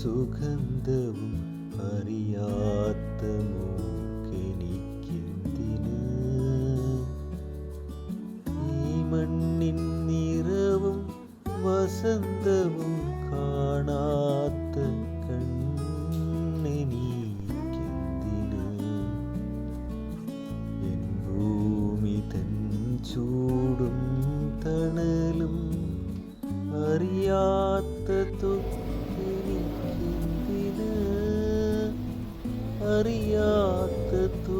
സുഗന്ധവും അറിയാത്ത മൂക്കെനിക്കെന്തിന്? ഈ മണ്ണിൻ നിറവും വസന്തവും കാണാത്ത കണ്ണെനിക്കെന്തിന്? എൻ ഭൂമി തൻ ചൂടും തണലും അറിയാത്ത തൊക്കെനിക്കെന്തിന് അറിയാത്ത തൊക്കെനിക്കെന്തിന്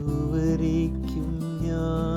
വരയ്ക്കും ഞാൻ.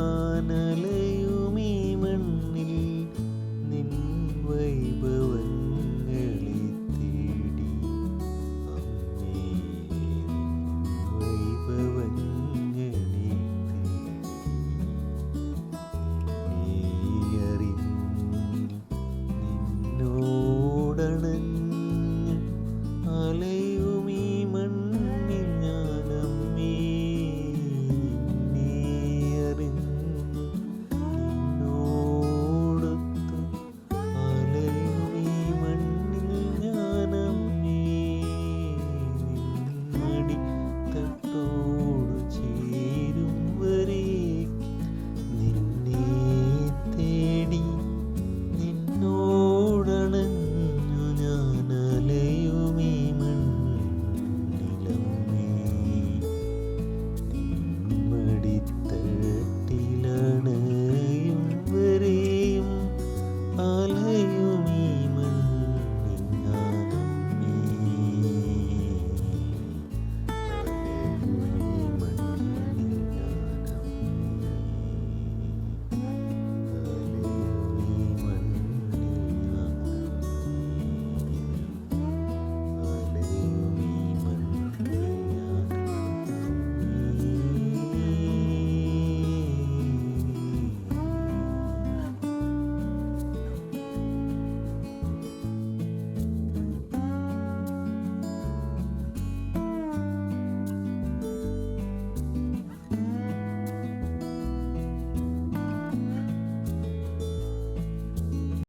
todo.